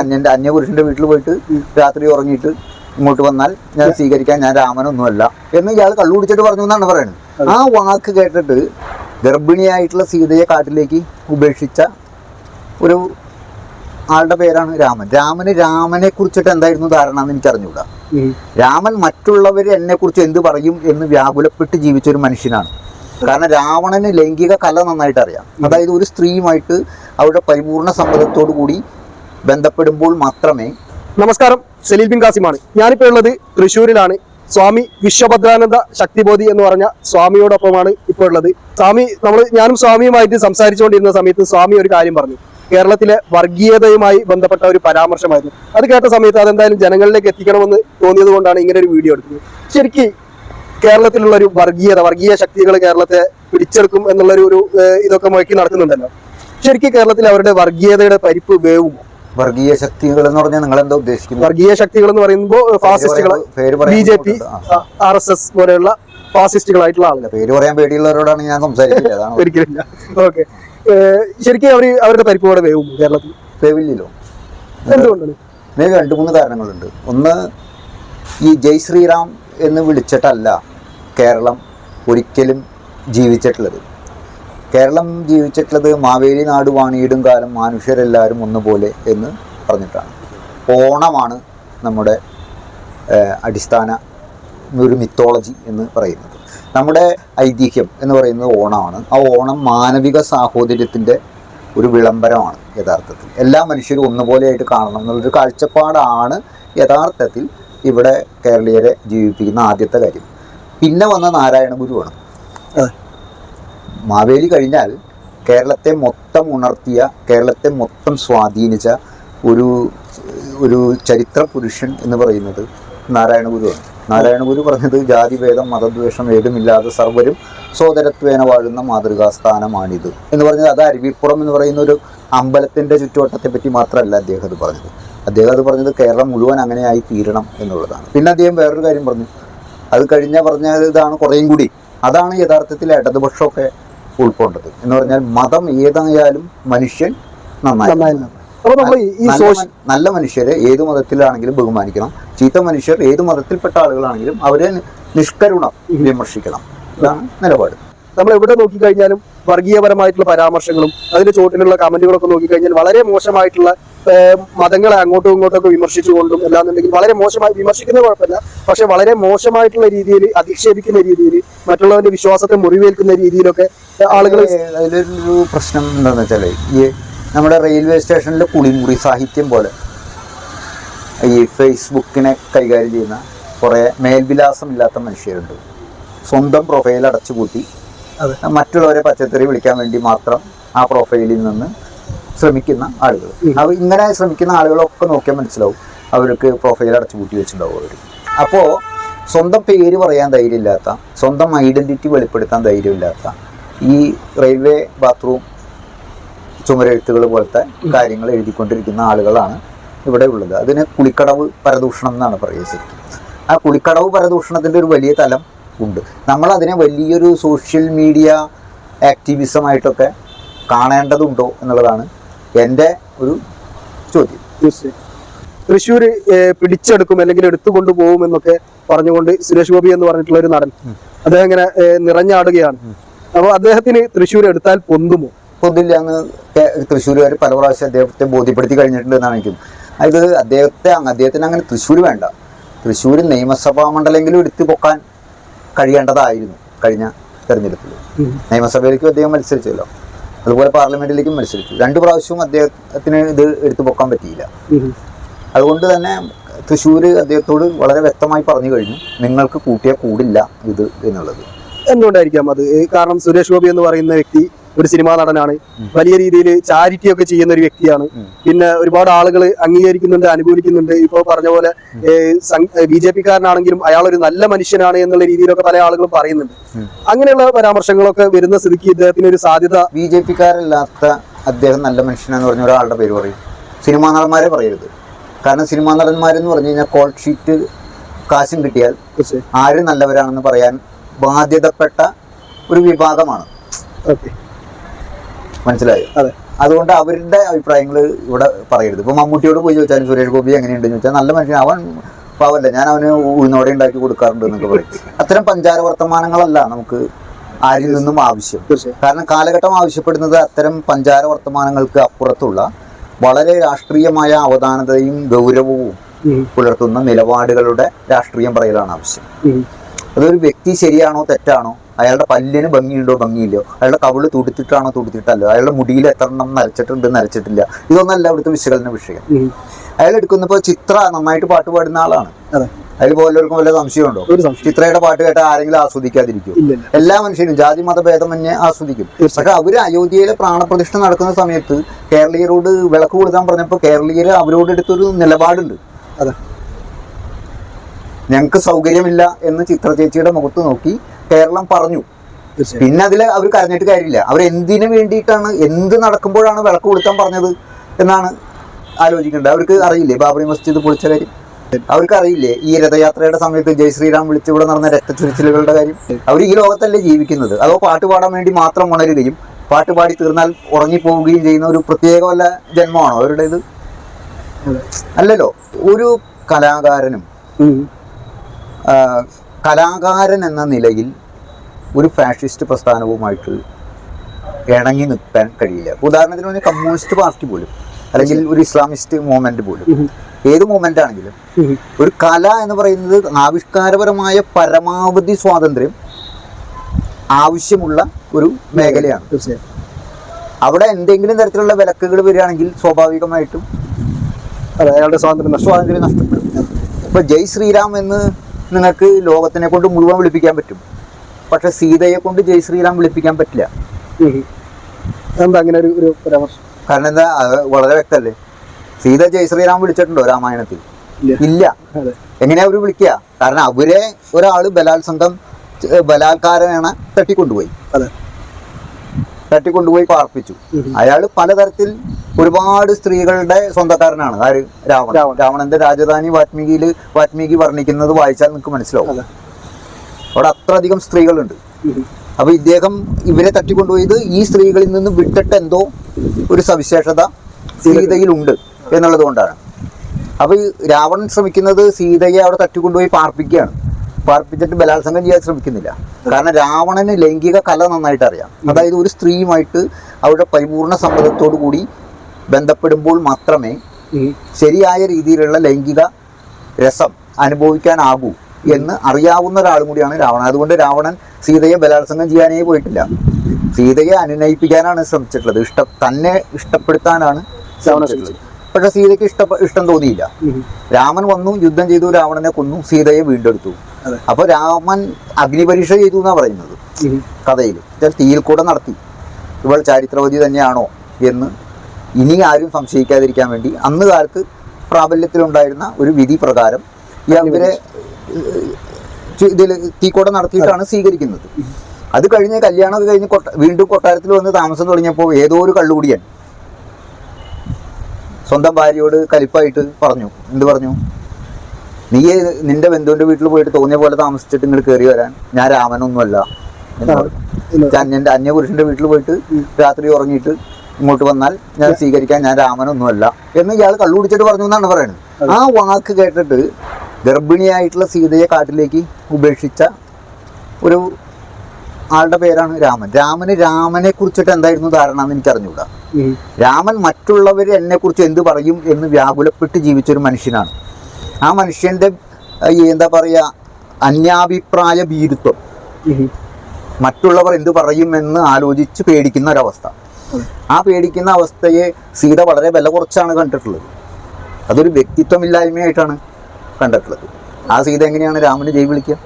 അന്യന്റെ അന്യപുരുഷന്റെ വീട്ടിൽ പോയിട്ട് രാത്രി ഉറങ്ങിയിട്ട് ഇങ്ങോട്ട് വന്നാൽ ഞാൻ സ്വീകരിക്കാൻ ഞാൻ രാമനൊന്നുമല്ല. എന്ന് ഇയാൾ കള്ളു കുടിച്ചിട്ട് പറഞ്ഞു എന്നാണ് പറയുന്നത് ആ വാക്ക് കേട്ടിട്ട് ഗർഭിണിയായിട്ടുള്ള സീതയെ കാട്ടിലേക്ക് ഉപേക്ഷിച്ച ഒരു ആളുടെ പേരാണ് രാമൻ. രാമന് രാമനെ കുറിച്ചിട്ട് എന്തായിരുന്നു ധാരണ എന്ന് എനിക്ക് അറിഞ്ഞുകൂടാ രാമൻ മറ്റുള്ളവർ എന്നെ കുറിച്ച് എന്ത് പറയും എന്ന് വ്യാകുലപ്പെട്ട് ജീവിച്ച ഒരു മനുഷ്യനാണ്. കാരണം രാവണന് ലൈംഗിക കല നന്നായിട്ട് അറിയാം അതായത് ഒരു സ്ത്രീയുമായിട്ട് അവരുടെ പരിപൂർണ സമ്മതത്തോടു കൂടി ബന്ധപ്പെടുമ്പോൾ മാത്രമേ നമസ്കാരം സലീൽ ബിൻ കാസിമാണ് ഞാനിപ്പോൾ ഉള്ളത് തൃശ്ശൂരിലാണ്. സ്വാമി വിശ്വഭദ്രാനന്ദ ശക്തിബോധി എന്ന് പറഞ്ഞ സ്വാമിയോടൊപ്പമാണ് ഇപ്പോൾ ഉള്ളത്. സ്വാമി നമ്മൾ ഞാനും സ്വാമിയുമായിട്ട് സംസാരിച്ചുകൊണ്ടിരുന്ന സമയത്ത് സ്വാമി ഒരു കാര്യം പറഞ്ഞു. കേരളത്തിലെ വർഗീയതയുമായി ബന്ധപ്പെട്ട ഒരു പരാമർശമായിരുന്നു. അത് കേട്ട സമയത്ത് അതെന്തായാലും ജനങ്ങളിലേക്ക് എത്തിക്കണമെന്ന് തോന്നിയത് കൊണ്ടാണ് ഇങ്ങനെ ഒരു വീഡിയോ എടുക്കുന്നത് ശരിക്കും കേരളത്തിലുള്ള ഒരു വർഗീയത വർഗീയ ശക്തികൾ കേരളത്തെ പിടിച്ചെടുക്കും എന്നുള്ള ഒരു ഇതൊക്കെ മുഴക്കി നടക്കുന്നുണ്ടല്ലോ. ശരിക്കും കേരളത്തിൽ അവരുടെ വർഗീയതയുടെ പരിപ്പ് വേവുമോ? വർഗീയ ശക്തികൾ എന്ന് പറഞ്ഞാൽ നിങ്ങൾ എന്താ ഉദ്ദേശിക്കുന്നത്? വർഗീയ ശക്തികൾ എന്ന് പറയുമ്പോൾ ഫാസിസ്റ്റുകൾ B J P R S S പോലെയുള്ള ഫാസിസ്റ്റുകളായിട്ടുള്ള ആളുകൾ. പേര് പറയാൻ പേടിയുള്ളവരോടാണ് ഞാൻ സംസാരിക്കില്ല അതാണ് ഒരിക്കലില്ല. ഓക്കെ. ശരിക്കും അവർ അവരുടെ പരിപ്പ് കൂടെ വേവും കേരളത്തിൽ. വേവില്ലല്ലോ. എന്തുകൊണ്ടാണ്? ഇതിന് രണ്ട് മൂന്ന് കാരണങ്ങളുണ്ട്. ഒന്ന് ഈ ജയ് ശ്രീറാം എന്ന് വിളിച്ചിട്ടല്ല കേരളം ഒരിക്കലും ജീവിച്ചിട്ടുള്ളത്. കേരളം ജീവിച്ചിട്ടുള്ളത് മാവേലി നാട് വാണിയിടും കാലം മനുഷ്യരെല്ലാവരും ഒന്നുപോലെ എന്ന് പറഞ്ഞിട്ടാണ്. ഓണമാണ് നമ്മുടെ അടിസ്ഥാന ഒരു മിത്തോളജി എന്ന് പറയുന്നത്. നമ്മുടെ ഐതിഹ്യം എന്ന് പറയുന്നത് ഓണമാണ്. ആ ഓണം മാനവിക സാഹോദര്യത്തിന്റെ ഒരു വിളംബരമാണ് യഥാർത്ഥത്തിൽ. എല്ലാ മനുഷ്യരും ഒന്നുപോലെയായിട്ട് കാണണം എന്നുള്ളൊരു കാഴ്ചപ്പാടാണ് യഥാർത്ഥത്തിൽ ഇവിടെ കേരളീയരെ ജീവിപ്പിക്കുന്ന ആദ്യത്തെ കാര്യം. പിന്നെ വന്ന നാരായണ ഗുരുവാണ്. മാവേലി കഴിഞ്ഞാൽ കേരളത്തെ മൊത്തം ഉണർത്തിയ കേരളത്തെ മൊത്തം സ്വാധീനിച്ച ഒരു ഒരു ചരിത്ര പുരുഷൻ എന്ന് പറയുന്നത് നാരായണ ഗുരുവാണ് നാരായണ ഗുരു പറഞ്ഞത് ജാതിഭേദം മതദ്വേഷം ഏതുമില്ലാതെ സർവരും സോദരത്വേന വാഴുന്ന മാതൃകാസ്ഥാനമാണിത് എന്ന് പറഞ്ഞത്. അത് അരുവിപ്പുറം എന്ന് പറയുന്ന ഒരു അമ്പലത്തിന്റെ ചുറ്റുവട്ടത്തെ പറ്റി മാത്രമല്ല അദ്ദേഹം അത് പറഞ്ഞത്. അദ്ദേഹം അത് പറഞ്ഞത് കേരളം മുഴുവൻ അങ്ങനെയായി തീരണം എന്നുള്ളതാണ്. പിന്നെ അദ്ദേഹം വേറൊരു കാര്യം പറഞ്ഞു. അത് കഴിഞ്ഞ പറഞ്ഞ ഇതാണ് കുറേയും കൂടി. അതാണ് യഥാർത്ഥത്തിൽ ഇടതുപക്ഷമൊക്കെ ഉൾക്കൊണ്ടത് എന്ന് പറഞ്ഞാൽ മതം ഏതായാലും മനുഷ്യൻ നന്നായി നമ്മൾ ഈ നല്ല സോഷ്യൽ നല്ല മനുഷ്യരെ ഏത് മതത്തിലാണെങ്കിലും ബഹുമാനിക്കണം. ചീത്ത മനുഷ്യർ ഏത് മതത്തിൽപ്പെട്ട ആളുകളാണെങ്കിലും അവരെ നിഷ്കരുണം വിമർശിക്കണം. ഇതാണ് നിലപാട്. നമ്മൾ എവിടെ നോക്കിക്കഴിഞ്ഞാലും വർഗീയപരമായിട്ടുള്ള പരാമർശങ്ങളും അതിന്റെ ചോട്ടിലുള്ള കമന്റുകളൊക്കെ നോക്കിക്കഴിഞ്ഞാൽ വളരെ മോശമായിട്ടുള്ള മതങ്ങളെ അങ്ങോട്ടും ഇങ്ങോട്ടും ഒക്കെ വിമർശിച്ചുകൊണ്ടും അല്ലാന്നുണ്ടെങ്കിൽ വളരെ മോശമായി വിമർശിക്കുന്ന കുഴപ്പമില്ല പക്ഷെ വളരെ മോശമായിട്ടുള്ള രീതിയിൽ അധിക്ഷേപിക്കുന്ന രീതിയിൽ മറ്റുള്ളവരുടെ വിശ്വാസത്തെ മുറിവേൽക്കുന്ന രീതിയിലൊക്കെ ആളുകൾ അതിലൊരു പ്രശ്നം എന്താണെന്ന് വെച്ചാൽ ഈ നമ്മുടെ റെയിൽവേ സ്റ്റേഷനിലെ കുളിമുറി സാഹിത്യം പോലെ ഈ ഫേസ്ബുക്കിനെ കൈകാര്യം ചെയ്യുന്ന കുറേ മേൽവിലാസമില്ലാത്ത മനുഷ്യരുണ്ട് സ്വന്തം പ്രൊഫൈൽ അടച്ചുപൂട്ടി. മറ്റുള്ളവരെ പച്ചക്കറി വിളിക്കാൻ വേണ്ടി മാത്രം ആ പ്രൊഫൈലിൽ നിന്ന് ശ്രമിക്കുന്ന ആളുകൾ. അവർ അവ ഇങ്ങനെ ശ്രമിക്കുന്ന ആളുകളൊക്കെ നോക്കിയാൽ മനസ്സിലാവും അവർക്ക് പ്രൊഫൈൽ അടച്ചു കൂട്ടി വെച്ചിട്ടുണ്ടാവും അവർ അപ്പോൾ സ്വന്തം പേര് പറയാൻ ധൈര്യമില്ലാത്ത സ്വന്തം ഐഡന്റിറ്റി വെളിപ്പെടുത്താൻ ധൈര്യമില്ലാത്ത ഈ റെയിൽവേ ബാത്റൂം ചുമരെഴുത്തുകൾ പോലത്തെ കാര്യങ്ങൾ എഴുതിക്കൊണ്ടിരിക്കുന്ന ആളുകളാണ് ഇവിടെ ഉള്ളത്. അതിന് കുളിക്കടവ് പരദൂഷണം എന്നാണ് പറയുക ശരിക്കും. ആ കുളിക്കടവ് പരദൂഷണത്തിന്റെ ഒരു വലിയ തലം ഉണ്ട്. നമ്മൾ അതിനെ വലിയൊരു സോഷ്യൽ മീഡിയ ആക്ടിവിസമായിട്ടൊക്കെ കാണേണ്ടതുണ്ടോ എന്നുള്ളതാണ് എന്റെ ഒരു ചോദ്യം. തൃശ്ശൂർ പിടിച്ചെടുക്കും അല്ലെങ്കിൽ എടുത്തുകൊണ്ടു പോകും എന്നൊക്കെ പറഞ്ഞുകൊണ്ട് സുരേഷ് ഗോപി എന്ന് പറഞ്ഞിട്ടുള്ള ഒരു നടൻ. അദ്ദേഹം ഇങ്ങനെ നിറഞ്ഞാടുകയാണ്. അപ്പോൾ അദ്ദേഹത്തിന് തൃശ്ശൂർ എടുത്താൽ പൊന്തുമോ? പൊന്നില്ല എന്ന് തൃശ്ശൂരുകാർ പല പ്രാവശ്യം അദ്ദേഹത്തെ ബോധ്യപ്പെടുത്തി കഴിഞ്ഞിട്ടുണ്ട് എന്നാണ് എനിക്കും. അതായത് അദ്ദേഹത്തെ അങ്ങ് അദ്ദേഹത്തിന് അങ്ങനെ തൃശ്ശൂർ വേണ്ട. തൃശ്ശൂർ നിയമസഭാ മണ്ഡലമെങ്കിലും എടുത്തു പൊക്കാൻ കഴിയേണ്ടതായിരുന്നു കഴിഞ്ഞ തെരഞ്ഞെടുപ്പിൽ. നിയമസഭയിലേക്കും അദ്ദേഹം മത്സരിച്ചല്ലോ. അതുപോലെ പാർലമെന്റിലേക്കും മത്സരിച്ചു. രണ്ടു പ്രാവശ്യവും അദ്ദേഹത്തിന് ഇത് എടുത്തു പൊക്കാൻ പറ്റിയില്ല. അതുകൊണ്ട് തന്നെ തൃശ്ശൂർ അദ്ദേഹത്തോട് വളരെ വ്യക്തമായി പറഞ്ഞു കഴിഞ്ഞു നിങ്ങൾക്ക് കൂട്ടിയാൽ കൂടില്ല ഇത് എന്നുള്ളത്. എന്തുകൊണ്ടായിരിക്കാം അത്? കാരണം സുരേഷ് ഗോപി എന്ന് പറയുന്ന വ്യക്തി ഒരു സിനിമാ നടനാണ്. വലിയ രീതിയിൽ ചാരിറ്റി ഒക്കെ ചെയ്യുന്ന ഒരു വ്യക്തിയാണ്. പിന്നെ ഒരുപാട് ആളുകൾ അംഗീകരിക്കുന്നുണ്ട് അനുകൂലിക്കുന്നുണ്ട്. ഇപ്പോൾ പറഞ്ഞ പോലെ ബി ജെ പിക്കാരനാണെങ്കിലും അയാൾ ഒരു നല്ല മനുഷ്യനാണ് എന്നുള്ള രീതിയിലൊക്കെ പല ആളുകളും പറയുന്നുണ്ട്. അങ്ങനെയുള്ള പരാമർശങ്ങളൊക്കെ വരുന്ന സ്ഥിതിക്ക് ഇദ്ദേഹത്തിന് ഒരു സാധ്യത ബി ജെ പിക്കാരല്ലാത്ത അദ്ദേഹം നല്ല മനുഷ്യനെന്ന് പറഞ്ഞ ഒരാളുടെ പേര് പറയും. സിനിമാ നടന്മാരെ പറയരുത്. കാരണം സിനിമാ നടന്മാരെന്ന് പറഞ്ഞു കഴിഞ്ഞാൽ കോൾ ഷീറ്റ് കാശും കിട്ടിയാൽ ആര് നല്ലവരാണെന്ന് പറയാൻ ബാധ്യതപ്പെട്ട ഒരു വിഭാഗമാണ്. ഓക്കെ. മനസ്സിലായോ? അതെ. അതുകൊണ്ട് അവരുടെ അഭിപ്രായങ്ങൾ ഇവിടെ പറയരുത്. ഇപ്പൊ മമ്മൂട്ടിയോട് പോയി ചോദിച്ചാലും സുരേഷ് ഗോപി എങ്ങനെയുണ്ടെന്ന് ചോദിച്ചാൽ നല്ല മനുഷ്യൻ അവൻ പാവല്ല. ഞാൻ അവന് ഉഴുന്നോടെ ഉണ്ടാക്കി കൊടുക്കാറുണ്ട് എന്നൊക്കെ പറയും. അത്തരം പഞ്ചാര വർത്തമാനങ്ങളല്ല നമുക്ക് ആരിൽ നിന്നും ആവശ്യം. കാരണം കാലഘട്ടം ആവശ്യപ്പെടുന്നത് അത്തരം പഞ്ചാര വർത്തമാനങ്ങൾക്ക് അപ്പുറത്തുള്ള വളരെ രാഷ്ട്രീയമായ അവധാനതയും ഗൗരവവും പുലർത്തുന്ന നിലപാടുകളുടെ രാഷ്ട്രീയം പറയലാണ് ആവശ്യം. അതൊരു വ്യക്തി ശരിയാണോ തെറ്റാണോ? അയാളുടെ പല്ലിന് ഭംഗിയുണ്ടോ ഭംഗിയില്ലയോ? അയാളുടെ കവിൾ തുടുത്തിട്ടാണോ തുടുത്തിട്ടല്ലോ അയാളുടെ മുടിയിൽ എത്ര എണ്ണം നരച്ചിട്ടുണ്ട് നരച്ചിട്ടില്ല? ഇതൊന്നല്ല അവിടുത്തെ വിശകലന വിഷയം. അയാൾ എടുക്കുന്നപ്പോൾ ചിത്ര നന്നായിട്ട് പാട്ട് പാടുന്ന ആളാണ്. അതെ. അതിൽ പോലവർക്കും വല്ല സംശയമുണ്ടോ? ഉണ്ടോ ചിത്രയുടെ പാട്ട് കേട്ട ആരെങ്കിലും ആസ്വദിക്കാതിരിക്കും എല്ലാ മനുഷ്യരും ജാതി മതഭേദമന്യേ ആസ്വദിക്കും. പക്ഷെ അവർ അയോധ്യയിലെ പ്രാണപ്രതിഷ്ഠ നടക്കുന്ന സമയത്ത് കേരളീയരോട് വിളക്ക് കൊടുക്കാൻ പറഞ്ഞപ്പോൾ കേരളീയർ അവരോട് എടുത്തൊരു നിലപാടുണ്ട്. അതെ. ഞങ്ങൾക്ക് സൗകര്യമില്ല എന്ന് ചിത്ര ചേച്ചിയുടെ മുഖത്ത് നോക്കി കേരളം പറഞ്ഞു. പിന്നെ അതിൽ അവർ കരഞ്ഞിട്ട് കാര്യമില്ല. അവർ എന്തിനു വേണ്ടിയിട്ടാണ് എന്ത് നടക്കുമ്പോഴാണ് വിളക്ക് കൊടുക്കാൻ പറഞ്ഞത് എന്നാണ് ആലോചിക്കേണ്ടത്. അവർക്ക് അറിയില്ലേ ബാബറി മസ്ജിദ് പൊളിച്ച കാര്യം അവർക്ക് അറിയില്ലേ ഈ രഥയാത്രയുടെ സമയത്ത് ജയ് ശ്രീറാം വിളിച്ച് ഇവിടെ നടന്ന രക്തച്ചൊരിച്ചിലുകളുടെ കാര്യം? അവർ ഈ ലോകത്തല്ലേ ജീവിക്കുന്നത്? അതോ പാട്ട് പാടാൻ വേണ്ടി മാത്രം ഉണരുകയും പാട്ട് പാടി തീർന്നാൽ ഉറങ്ങിപ്പോവുകയും ചെയ്യുന്ന ഒരു പ്രത്യേക വല്ല ജന്മമാണോ അവരുടേത്. അല്ലല്ലോ ഒരു കലാകാരനും കലാകാരൻ എന്ന നിലയിൽ ഒരു ഫാഷിസ്റ്റ് പ്രസ്ഥാനവുമായിട്ട് ഇണങ്ങി നിൽക്കാൻ കഴിയില്ല. ഉദാഹരണത്തിന് പറഞ്ഞാൽ കമ്മ്യൂണിസ്റ്റ് പാർട്ടി പോലും അല്ലെങ്കിൽ ഒരു ഇസ്ലാമിസ്റ്റ് മൂവ്മെന്റ് പോലും ഏത് മൂവ്മെന്റ് ആണെങ്കിലും ഒരു കല എന്ന് പറയുന്നത് ആവിഷ്കാരപരമായ പരമാവധി സ്വാതന്ത്ര്യം ആവശ്യമുള്ള ഒരു മേഖലയാണ്. തീർച്ചയായും അവിടെ എന്തെങ്കിലും തരത്തിലുള്ള വിലക്കുകൾ വരികയാണെങ്കിൽ സ്വാഭാവികമായിട്ടും അയാളുടെ സ്വാതന്ത്ര്യം സ്വാതന്ത്ര്യം നഷ്ടപ്പെടും. ഇപ്പൊ ജയ് ശ്രീറാം എന്ന് നിങ്ങൾക്ക് ലോകത്തിനെ കൊണ്ട് മുഴുവൻ വിളിപ്പിക്കാൻ പറ്റും. പക്ഷെ സീതയെ കൊണ്ട് ജയ് ശ്രീറാം വിളിപ്പിക്കാൻ പറ്റില്ല. എന്താ അങ്ങനെ ഒരു ഒരു പരാമർശം? കാരണം എന്താ അത് വളരെ വ്യക്തമല്ലേ സീത ജയ് ശ്രീറാം വിളിച്ചിട്ടുണ്ടോ രാമായണത്തിൽ? ഇല്ല. എങ്ങനെയാ അവർ വിളിക്കുക? കാരണം അവരെ ഒരാൾ ബലാത്സംഗം ബലാത്കാരനാണ് തട്ടിക്കൊണ്ടുപോയി. അതെ. തട്ടിക്കൊണ്ടുപോയി പാർപ്പിച്ചു. അയാൾ പലതരത്തിൽ ഒരുപാട് സ്ത്രീകളുടെ സ്വന്തക്കാരനാണ്. ആര് രാവണൻ. രാവണന്റെ രാജധാനി വാത്മീകിയിൽ വാത്മീകി വർണിക്കുന്നത് വായിച്ചാൽ നിങ്ങൾക്ക് മനസ്സിലാവും. അവിടെ അത്രയധികം സ്ത്രീകളുണ്ട്. അപ്പൊ ഇദ്ദേഹം ഇവരെ തട്ടിക്കൊണ്ടുപോയത് ഈ സ്ത്രീകളിൽ നിന്ന് വിട്ടിട്ട് എന്തോ ഒരു സവിശേഷത സീതയിലുണ്ട് എന്നുള്ളത് കൊണ്ടാണ്. അപ്പൊ ഈ രാവണൻ ശ്രമിക്കുന്നത് സീതയെ അവിടെ തട്ടിക്കൊണ്ടുപോയി പാർപ്പിക്കുകയാണ്. പാർപ്പിച്ചിട്ട് ബലാത്സംഗം ചെയ്യാൻ ശ്രമിക്കുന്നില്ല. കാരണം രാവണന് ലൈംഗിക കല നന്നായിട്ട് അറിയാം. അതായത് ഒരു സ്ത്രീയുമായിട്ട് അവരുടെ പരിപൂർണ സമ്മതത്തോടു കൂടി ബന്ധപ്പെടുമ്പോൾ മാത്രമേ. ശരിയായ രീതിയിലുള്ള ലൈംഗിക രസം അനുഭവിക്കാനാകൂ എന്ന് അറിയാവുന്ന ഒരാളും കൂടിയാണ് രാവണൻ. അതുകൊണ്ട് രാവണൻ സീതയെ ബലാത്സംഗം ചെയ്യാനേ പോയിട്ടില്ല. സീതയെ അനുനയിപ്പിക്കാനാണ് ശ്രമിച്ചിട്ടുള്ളത്. ഇഷ്ട തന്നെ ഇഷ്ടപ്പെടുത്താനാണ് ശ്രമിച്ചിട്ടുള്ളത്. പക്ഷെ സീതയ്ക്ക് ഇഷ്ട ഇഷ്ടം തോന്നിയില്ല. രാമൻ വന്നു യുദ്ധം ചെയ്തു രാവണനെ കൊന്നു സീതയെ വീണ്ടെടുത്തു. അപ്പൊ രാമൻ അഗ്നിപരീക്ഷ ചെയ്തു എന്നാ പറയുന്നത്. കഥയിൽ തീയിൽ കൂടെ നടത്തി. ഇവൾ ചാരിത്രവതി തന്നെയാണോ എന്ന് ഇനി ആരും സംശയിക്കാതിരിക്കാൻ വേണ്ടി അന്ന് കാലത്ത് പ്രാബല്യത്തിലുണ്ടായിരുന്ന ഒരു വിധി പ്രകാരം ഈ അവരെ ഇതിൽ തീക്കോട നടത്തിയിട്ടാണ് സ്വീകരിക്കുന്നത്. അത് കഴിഞ്ഞ് കല്യാണമൊക്കെ കഴിഞ്ഞ് കൊട്ട വീണ്ടും കൊട്ടാരത്തിൽ വന്ന് താമസം തുടങ്ങിയപ്പോൾ ഏതോ ഒരു കള്ളുകൂടിയാൻ സ്വന്തം ഭാര്യയോട് കലിപ്പായിട്ട് പറഞ്ഞു. എന്ത് പറഞ്ഞു? നീ നിന്റെ ബന്ധുവിന്റെ വീട്ടിൽ പോയിട്ട് തോന്നിയ പോലെ താമസിച്ചിട്ട് ഇങ്ങോട്ട് കയറി വരാൻ. ഞാൻ രാമനൊന്നുമല്ല എന്ന് അന്യന്റെ അന്യപുരുഷന്റെ വീട്ടിൽ പോയിട്ട് രാത്രി ഉറങ്ങിയിട്ട് ഇങ്ങോട്ട് വന്നാൽ ഞാൻ സ്വീകരിക്കാൻ ഞാൻ രാമനൊന്നുമല്ല എന്ന് ഇയാൾ കള്ളു കുടിച്ചിട്ട് പറഞ്ഞു എന്നാണ് പറയുന്നത് ആ വാക്ക് കേട്ടിട്ട് ഗർഭിണിയായിട്ടുള്ള സീതയെ കാട്ടിലേക്ക് ഉപേക്ഷിച്ച ഒരു ആളുടെ പേരാണ് രാമൻ. രാമന് രാമനെ കുറിച്ചിട്ട് എന്തായിരുന്നു ധാരണ എന്ന് എനിക്ക് അറിഞ്ഞുകൂടാ. രാമൻ മറ്റുള്ളവർ എന്നെക്കുറിച്ച് എന്ത് പറയും എന്ന് വ്യാകുലപ്പെട്ട് ജീവിച്ചൊരു മനുഷ്യനാണ്. ആ മനുഷ്യന്റെ എന്താ പറയുക അന്യാഭിപ്രായ ഭീരുത്വം. മറ്റുള്ളവർ എന്ത് പറയുമെന്ന് ആലോചിച്ച് പേടിക്കുന്ന ഒരവസ്ഥ. ആ പേടിക്കുന്ന അവസ്ഥയെ സീത വളരെ വില കുറച്ചാണ് കണ്ടിട്ടുള്ളത് അതൊരു വ്യക്തിത്വമില്ലായ്മയായിട്ടാണ് കണ്ടിട്ടുള്ളത് ആ സീത എങ്ങനെയാണ് രാമന് ജയ് വിളിക്കുക